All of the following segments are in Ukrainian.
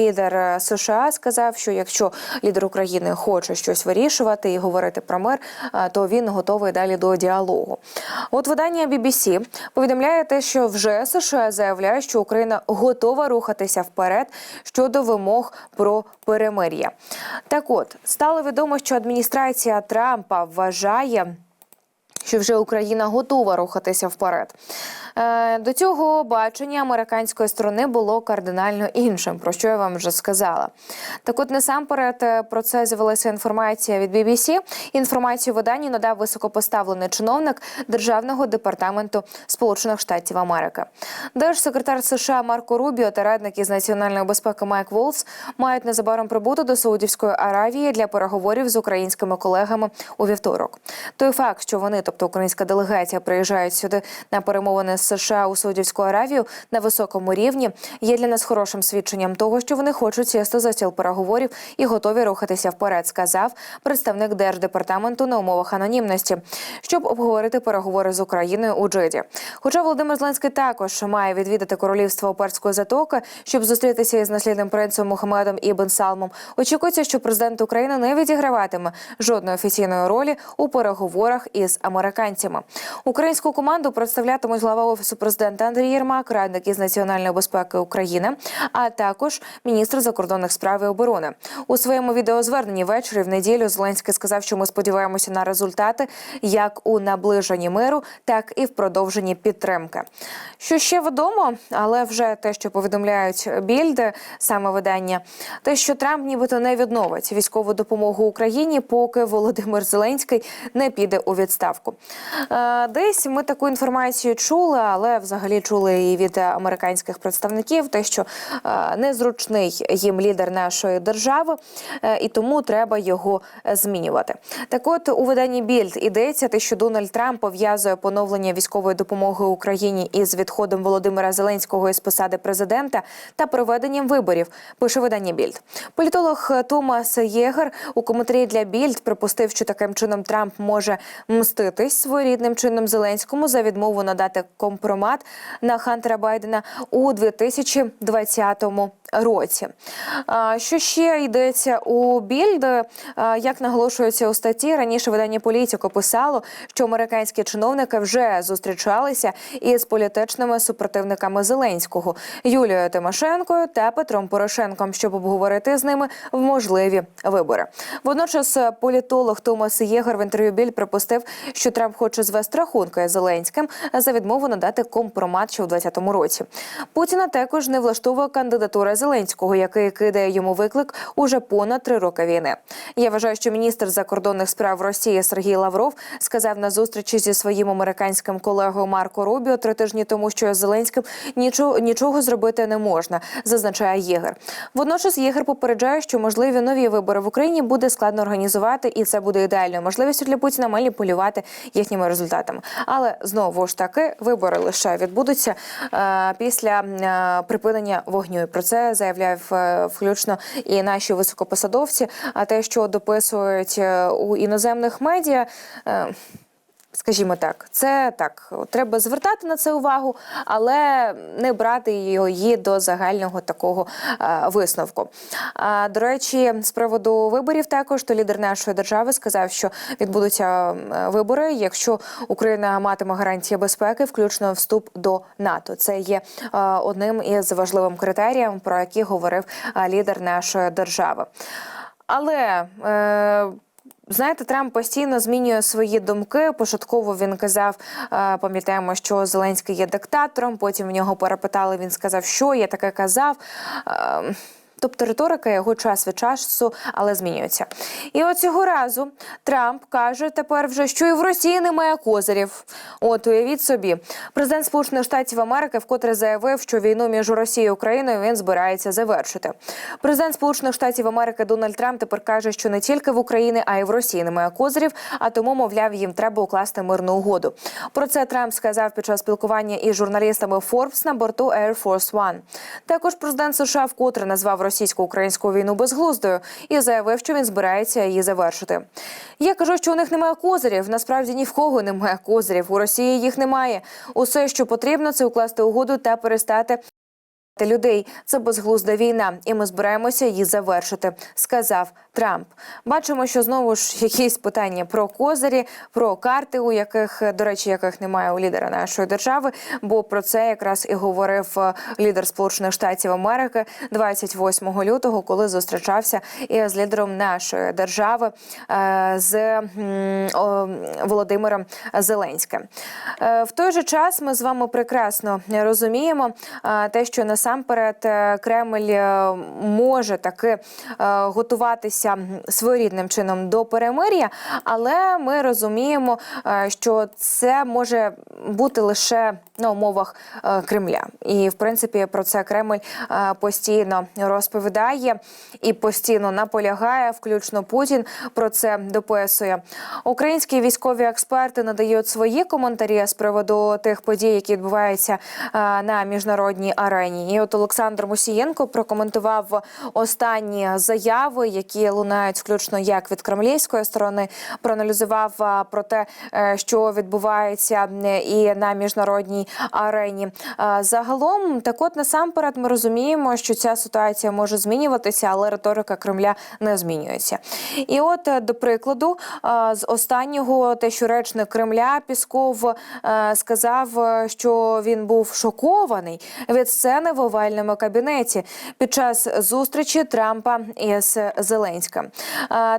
Лідер е, США сказав, що якщо лідер України хоче щось вирішувати і говорити про мир, е, то він готовий далі до діалогу. От видання BBC повідомляє те, що вже США заявляє, що Україна готова рухатися вперед щодо вимог про перемир'я. Так, от стало відомо, що адміністрація Трампа вважає що вже Україна готова рухатися вперед. Е, До цього бачення американської сторони було кардинально іншим, про що я вам вже сказала. Так, от насамперед е, про це з'явилася інформація від BBC. Інформацію виданню надав високопоставлений чиновник Державного департаменту Сполучених Штатів Америки. Держсекретар США Марко Рубіо та радник із національної безпеки Майк Волс мають незабаром прибути до Саудівської Аравії для переговорів з українськими колегами у вівторок. Той факт, що вони, тобто українська делегація, приїжджають сюди на перемовини з США у Саудівську Аравію на високому рівні, є для нас хорошим свідченням того, що вони хочуть сісти за стіл переговорів і готові рухатися вперед, сказав представник держдепартаменту на умовах анонімності, щоб обговорити переговори з Україною у Джиді. Хоча Володимир Зеленський також має відвідати королівство Перської затоки, щоб зустрітися із наслідним принцем Мухаммедом Ібн Салмом. Очікується, що президент України не відіграватиме жодної офіційної ролі у переговорах із американцями. Українську команду представлятимуть глава офісу президента Андрій Єрмак, радник із національної безпеки України, а також міністр закордонних справ і оборони. У своєму відеозверненні ввечері в неділю Зеленський сказав, що ми сподіваємося на результати як у наближенні миру, так і в продовженні підтримки. Що ще відомо, але вже те, що повідомляють більди, саме видання, те, що Трамп нібито не відновить військову допомогу Україні, поки Володимир Зеленський не піде у відставку. Е, Десь ми таку інформацію чули, але взагалі чули і від американських представників, те, що е, незручний їм лідер нашої держави, е, і тому треба його змінювати. Так, от у виданні Більд ідеться, те, що Дональд Трамп пов'язує поновлення військової допомоги Україні із відходом Володимира Зеленського із посади президента та проведенням виборів. Пише видання Більд. Політолог Томас Єгер у коментарі для Більд припустив, що таким чином Трамп може мститись своєрідним чином Зеленському за відмову надати компромат на Хантера Байдена у 2020 році. А, Що ще йдеться у Більд? Як наголошується у статті, раніше видання політико писало, що американські чиновники вже зустрічалися із політичними супротивниками Зеленського Юлією Тимошенкою та Петром Порошенком, щоб обговорити з ними можливі вибори. Водночас політолог Томас Єгор в інтерв'ю Біль припустив, що Трамп хоче звести рахунки Зеленським за відмову надати компромат ще у 2020 році. Путіна також не влаштовує кандидатура Зеленського, який кидає йому виклик уже понад три роки війни. Я вважаю, що міністр закордонних справ Росії Сергій Лавров сказав на зустрічі зі своїм американським колегою Марко Рубіо три тижні тому, що Зеленським нічого нічого зробити не можна, зазначає Єгер. Водночас Єгер попереджає, що можливі нові вибори в Україні буде складно організувати, і це буде ідеальною можливістю для Путіна маніпулювати їхніми результатами. Але знову ж таки вибори лише відбудуться е, після е, припинення вогню. І Про це заявляв е, включно і наші високопосадовці. А те, що дописують е, у іноземних медіа. Скажімо так, це так, треба звертати на це увагу, але не брати її до загального такого е, висновку. А до речі, з приводу виборів, також то лідер нашої держави сказав, що відбудуться е, вибори, якщо Україна матиме гарантії безпеки, включно вступ до НАТО. Це є е, одним із важливим критерієм, про які говорив е, лідер нашої держави. Але е, Знаєте, Трамп постійно змінює свої думки. Початково він казав, е, пам'ятаємо, що Зеленський є диктатором. Потім в нього перепитали. Він сказав, що я таке казав. Тобто риторика його час від часу, але змінюється. І от цього разу Трамп каже тепер вже, що і в Росії немає козирів. От уявіть собі, президент Сполучених Штатів Америки вкотре заявив, що війну між Росією і Україною він збирається завершити. Президент Сполучених Штатів Америки Дональд Трамп тепер каже, що не тільки в Україні, а й в Росії немає козирів, а тому, мовляв, їм треба укласти мирну угоду. Про це Трамп сказав під час спілкування із журналістами Forbes на борту Air Force One. Також президент США вкотре назвав російсько-українську війну безглуздою і заявив, що він збирається її завершити. Я кажу, що у них немає козирів. Насправді ні в кого немає козирів. У Росії їх немає. Усе, що потрібно, це укласти угоду та перестати людей це безглузда війна, і ми збираємося її завершити, сказав Трамп. Бачимо, що знову ж якісь питання про козирі, про карти, у яких, до речі, яких немає у лідера нашої держави. Бо про це якраз і говорив е, лідер Сполучених Штатів Америки 28 лютого, коли зустрічався із лідером нашої держави е, з Володимиром Зеленським. Е, В той же час ми з вами прекрасно розуміємо те, що насамперед е, Кремль е, може таки е, готуватися своєрідним чином до перемир'я, але ми розуміємо, що це може бути лише на умовах Кремля. І в принципі про це Кремль постійно розповідає і постійно наполягає, включно Путін про це дописує. Українські військові експерти надають свої коментарі з приводу тих подій, які відбуваються на міжнародній арені. От Олександр Мусієнко прокоментував останні заяви, які лунають включно як від кремлівської сторони, проаналізував про те, е, що відбувається і на міжнародній арені. Загалом, так от насамперед, ми розуміємо, що ця ситуація може змінюватися, але риторика Кремля не змінюється. І от е, до прикладу, е, з останнього те, що речник Кремля Пісков сказав, що він був шокований від сцени в овальному кабінеті під час зустрічі Трампа із Зеленським.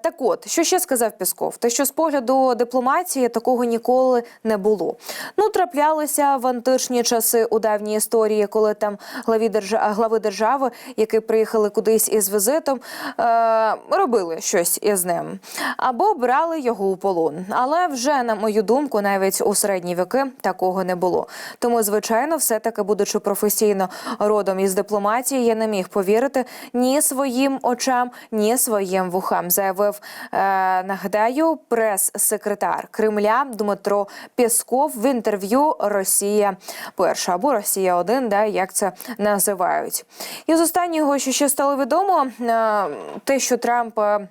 Так от, що ще сказав Пісков? Те, що з погляду дипломатії такого ніколи не було. Ну, траплялися в античні часи у давній історії, коли там главі держа... глави держави, які приїхали кудись із візитом, е... робили щось із ним або брали його у полон. Але вже на мою думку, навіть у середні віки такого не було. Тому, звичайно, все таки, будучи професійно родом із дипломатії, я не міг повірити ні своїм очам, ні своїм вухам. Заявив е, нагадаю прес-секретар Кремля Дмитро Пєсков в інтерв'ю Росія перша або Росія 1 да як це називають. І з останнього, що ще стало відомо, е, те, що Трамп. е,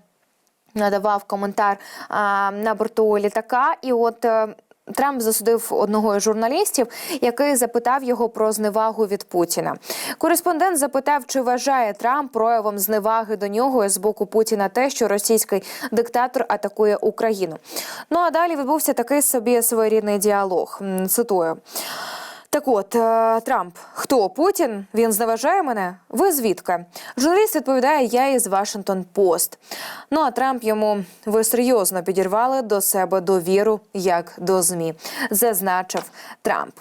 надавав коментар а, на борту літака, і от. Трамп засудив одного із журналістів, який запитав його про зневагу від Путіна. Кореспондент запитав, чи вважає Трамп проявом зневаги до нього з боку Путіна те, що російський диктатор атакує Україну. Ну а далі відбувся такий собі своєрідний діалог. Цитую. Так от, е, Трамп, хто Путін? Він зневажає мене? Ви звідки? Журналіст відповідає, я із Вашингтон Пост. Ну а Трамп йому ви серйозно підірвали до себе довіру як до змі, зазначив Трамп.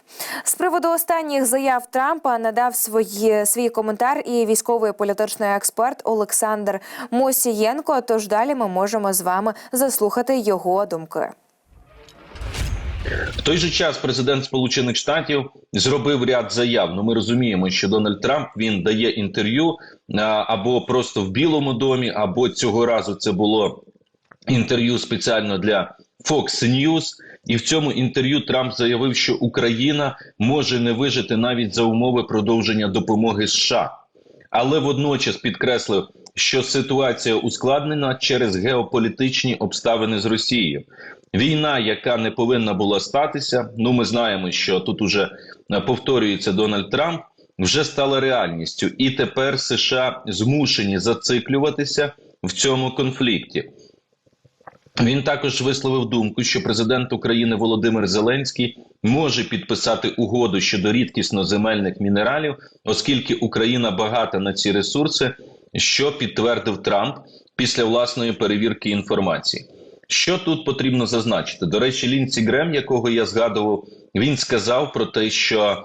З приводу останніх заяв Трампа надав свої свій коментар і військовий політичний експерт Олександр Мосієнко. Тож далі ми можемо з вами заслухати його думки. В той же час президент Сполучених Штатів зробив ряд заяв. Ну, ми розуміємо, що Дональд Трамп він дає інтерв'ю або просто в Білому домі, або цього разу це було інтерв'ю спеціально для Fox News. І в цьому інтерв'ю Трамп заявив, що Україна може не вижити навіть за умови продовження допомоги США, але водночас підкреслив, що ситуація ускладнена через геополітичні обставини з Росією. Війна, яка не повинна була статися. Ну, ми знаємо, що тут уже е, повторюється Дональд Трамп, вже стала реальністю, і тепер США змушені зациклюватися в цьому конфлікті. Він також висловив думку, що президент України Володимир Зеленський може підписати угоду щодо рідкісно земельних мінералів, оскільки Україна багата на ці ресурси, що підтвердив Трамп після власної перевірки інформації. Що тут потрібно зазначити? До речі, Лінці Грем, якого я згадував, він сказав про те, що е,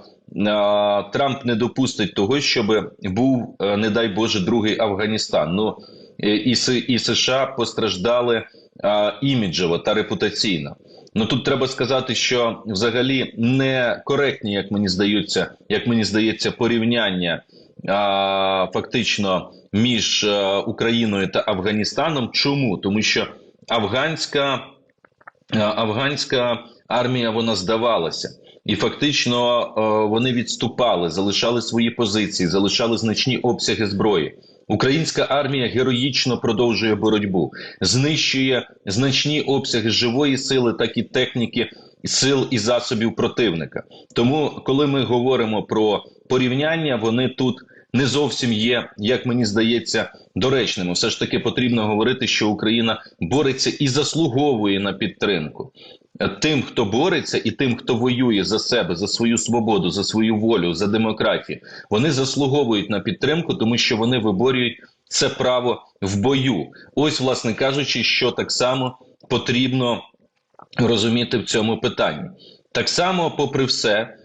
Трамп не допустить того, щоб був, е, не дай Боже, другий Афганістан. Ну і, С- і США постраждали е, іміджево та репутаційно. Ну тут треба сказати, що взагалі некоректні, як мені здається, як мені здається, порівняння а, фактично між е, Україною та Афганістаном. Чому? Тому що афганська, е, афганська армія вона здавалася. І фактично е, вони відступали, залишали свої позиції, залишали значні обсяги зброї. Українська армія героїчно продовжує боротьбу, знищує значні обсяги живої сили, так і техніки сил і засобів противника. Тому, коли ми говоримо про порівняння, вони тут не зовсім є, як мені здається, доречними. Все ж таки потрібно говорити, що Україна бореться і заслуговує на підтримку. Тим, хто бореться, і тим, хто воює за себе, за свою свободу, за свою волю, за демократію, вони заслуговують на підтримку, тому що вони виборюють це право в бою. Ось, власне кажучи, що так само потрібно розуміти в цьому питанні. Так само, попри все,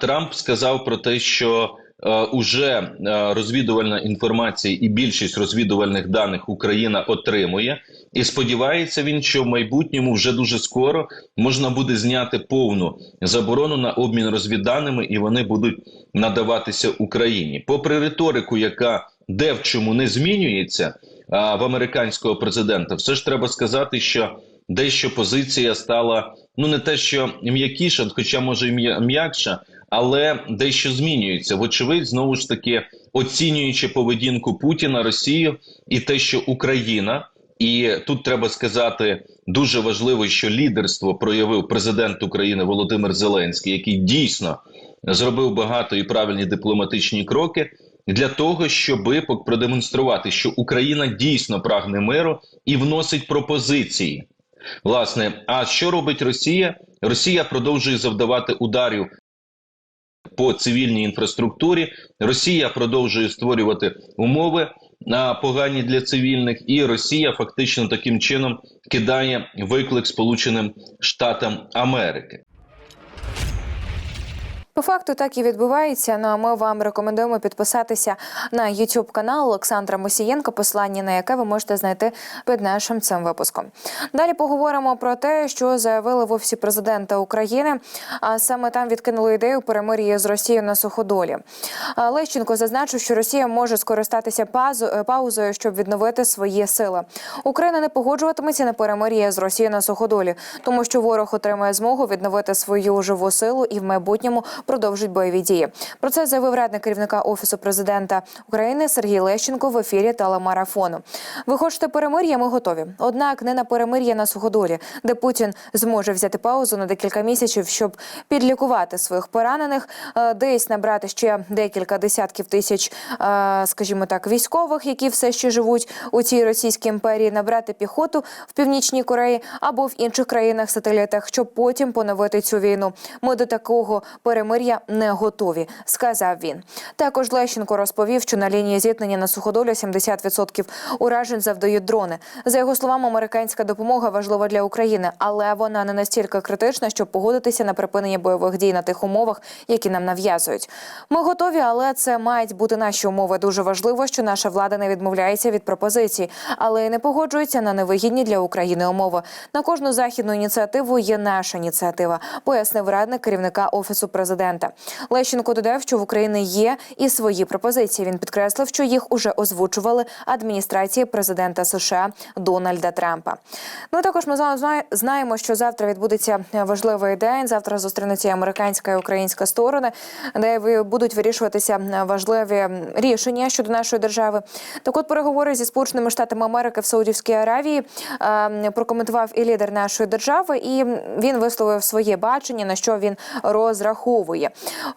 Трамп сказав про те, що е, уже е, розвідувальна інформація і більшість розвідувальних даних Україна отримує, і сподівається він, що в майбутньому вже дуже скоро можна буде зняти повну заборону на обмін розвідданими, і вони будуть надаватися Україні. Попри риторику, яка де в чому не змінюється а, в американського президента, все ж треба сказати, що дещо позиція стала ну не те, що м'якіша, хоча може і м'я- м'якша, але дещо змінюється. Вочевидь, знову ж таки, оцінюючи поведінку Путіна, Росію і те, що Україна. І тут треба сказати дуже важливо, що лідерство проявив президент України Володимир Зеленський, який дійсно зробив багато і правильні дипломатичні кроки для того, пок- продемонструвати, що Україна дійсно прагне миру і вносить пропозиції. Власне, а що робить Росія? Росія продовжує завдавати ударів по цивільній інфраструктурі. Росія продовжує створювати умови на погані для цивільних, і Росія фактично таким чином кидає виклик Сполученим Штатам Америки. По факту так і відбувається. Ну а ми вам рекомендуємо підписатися на YouTube канал Олександра Мосієнка, посилання на яке ви можете знайти під нашим цим випуском. Далі поговоримо про те, що заявили в офісі президента України. А саме там відкинули ідею перемир'я з Росією на суходолі. Лещенко зазначив, що Росія може скористатися паузою, щоб відновити свої сили. Україна не погоджуватиметься на перемир'я з Росією на суходолі, тому що ворог отримає змогу відновити свою живу силу і в майбутньому продовжить бойові дії. Про це заявив радник керівника офісу президента України Сергій Лещенко в ефірі телемарафону. Ви хочете перемир'я? Ми готові. Однак не на перемир'я на суходолі, де Путін зможе взяти паузу на декілька місяців, щоб підлікувати своїх поранених, е, десь набрати ще декілька десятків тисяч, е, скажімо так, військових, які все ще живуть у цій російській імперії, набрати піхоту в північній Кореї або в інших країнах-сателітах, щоб потім поновити цю війну. Ми до такого перемир'я не готові, сказав він. Також Лещенко розповів, що на лінії зіткнення на суходолі 70% уражень завдають дрони. За його словами, американська допомога важлива для України, але вона не настільки критична, щоб погодитися на припинення бойових дій на тих умовах, які нам нав'язують. Ми готові, але це мають бути наші умови. Дуже важливо, що наша влада не відмовляється від пропозицій, але й не погоджується на невигідні для України умови. На кожну західну ініціативу є наша ініціатива, пояснив радник керівника офісу президента. Лещенко додав, що в Україні є і свої пропозиції. Він підкреслив, що їх уже озвучували адміністрації президента США Дональда Трампа. Ну також ми з вами знаємо, що завтра відбудеться важливий день. Завтра зустрінуться американська і українська сторони, де будуть вирішуватися важливі рішення щодо нашої держави. Так, от переговори зі сполученими штатами Америки в Саудівській Аравії е, прокоментував і лідер нашої держави, і він висловив своє бачення, на що він розраховує.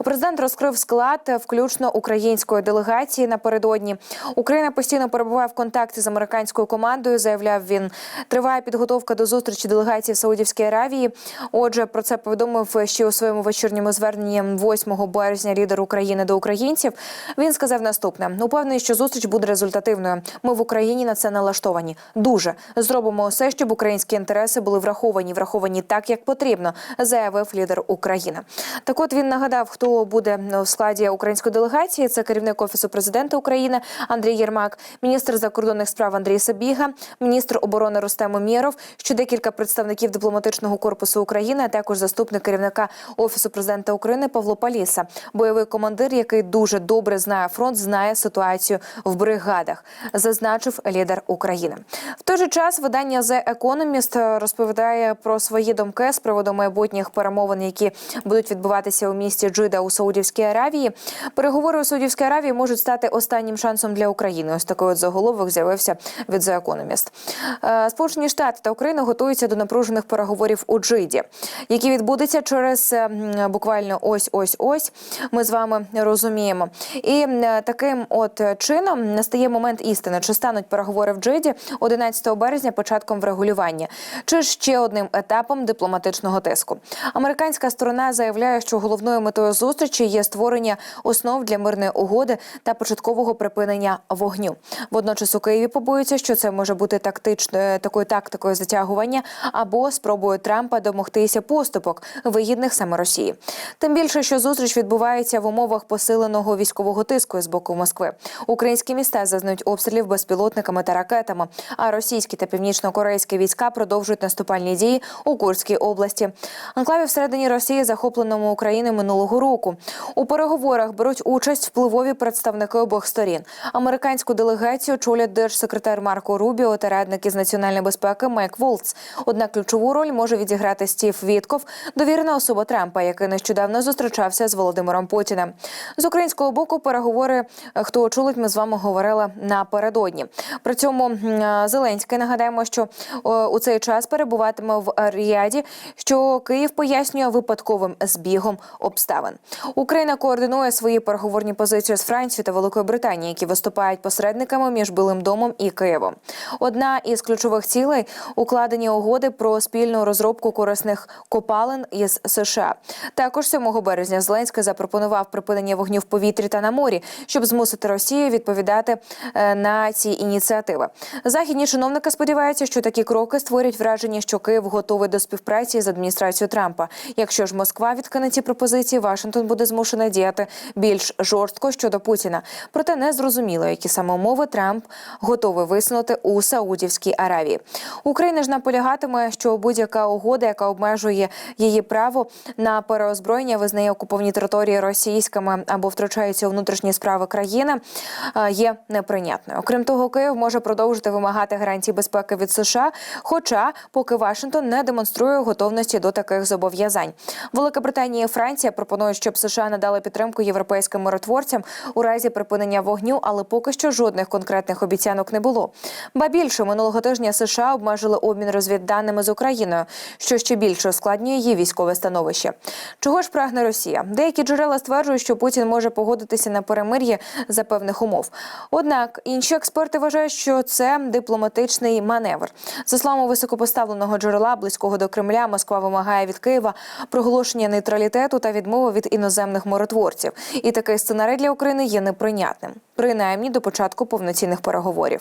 Президент розкрив склад, включно української делегації напередодні. Україна постійно перебуває в контакті з американською командою. Заявляв він, триває підготовка до зустрічі делегації Саудівської Аравії. Отже, про це повідомив ще у своєму вечірньому зверненні 8 березня лідер України до українців. Він сказав наступне: упевнений, що зустріч буде результативною. Ми в Україні на це налаштовані. Дуже зробимо усе, щоб українські інтереси були враховані, враховані так, як потрібно, заявив лідер України. Так, от він нагадав, хто буде в складі української делегації. Це керівник офісу президента України Андрій Єрмак, міністр закордонних справ Андрій Сабіга, міністр оборони Рустем Умєров, ще декілька представників дипломатичного корпусу України, а також заступник керівника офісу президента України Павло Паліса, бойовий командир, який дуже добре знає фронт, знає ситуацію в бригадах, зазначив лідер України. В той же час видання The Economist розповідає про свої думки з приводу майбутніх перемовин, які будуть відбуватися у місті Джида у Саудівській Аравії. Переговори у Саудівській Аравії можуть стати останнім шансом для України. Ось такий от заголовок з'явився від The Economist. Е, Сполучені Штати та Україна готуються до напружених переговорів у Джиді, які відбудуться через е, буквально ось ось ось. Ми з вами розуміємо. І таким от чином настає момент істини, чи стануть переговори в Джиді 11 березня початком врегулювання, чи ще одним етапом дипломатичного тиску. Американська сторона заявляє, що головною метою зустрічі є створення основ для мирної угоди та початкового припинення вогню. Водночас у Києві побоюються, що це може бути тактичною такою тактикою затягування або спробою Трампа домогтися поступок, вигідних саме Росії. Тим більше, що зустріч відбувається в умовах посиленого військового тиску з боку Москви. Українські міста зазнають обстрілів безпілотниками та ракетами. А російські та північно-корейські війська продовжують наступальні дії у Курській області. Анклаві всередині Росії, захопленому України минулого року. У переговорах беруть участь впливові представники обох сторін. Американську делегацію чолять держсекретар Марко Рубіо та радник із національної безпеки Майк Волц. Однак ключову роль може відіграти Стів Вітков, довірена особа Трампа, який нещодавно зустрічався з Володимиром Путіним. З українського боку переговори, е, хто очолить, ми з вами говорили напередодні. При цьому е, Зеленський нагадаємо, що е, у цей час перебуватиме в Ріаді, що Київ пояснює випадковим збігом обставин. Україна координує свої переговорні позиції з Францією та Великою Британією, які виступають посередниками між Білим домом і Києвом. Одна із ключових цілей укладені угоди про спільну розробку корисних копалин із США. Також 7 березня Зеленський запропонував припинення вогню в повітрі та на морі, щоб змусити Росію відповідати е, на ці ініціативи. Західні чиновники сподіваються, що такі кроки створять враження, що Київ готовий до співпраці з адміністрацією Трампа. Якщо ж Москва відкине ці пропозиції, Вашингтон буде змушений діяти більш жорстко щодо Путіна. Проте не зрозуміло, які саме умови Трамп готовий висунути у Саудівській Аравії. Україна ж наполягатиме, що будь-яка угода, яка обмежує її право на переозброєння, визнає окуповані території російськими або втручається у внутрішні справи країни, е, є неприйнятною. Окрім того, Київ може продовжити вимагати гарантій безпеки від США, хоча поки Вашингтон не демонструє готовності до таких зобов'язань. Велика Британія і Франція пропонують, щоб США надали підтримку європейським миротворцям у разі припинення вогню, але поки що жодних конкретних обіцянок не було. Ба більше минулого тижня США обмежили обмін розвідданими з Україною, що ще більше ускладнює її військове становище. Чого ж прагне Росія? Деякі джерела стверджують, що Путін може погодитися на перемир'я за певних умов. Однак інші експерти вважають, що це дипломатичний маневр. За словами високопоставленого джерела близького до Кремля, Москва вимагає від Києва проголошення нейтралітету та відмови від іноземних миротворців. І такий сценарій для України є неприйнятним, принаймні до початку повноцінних переговорів.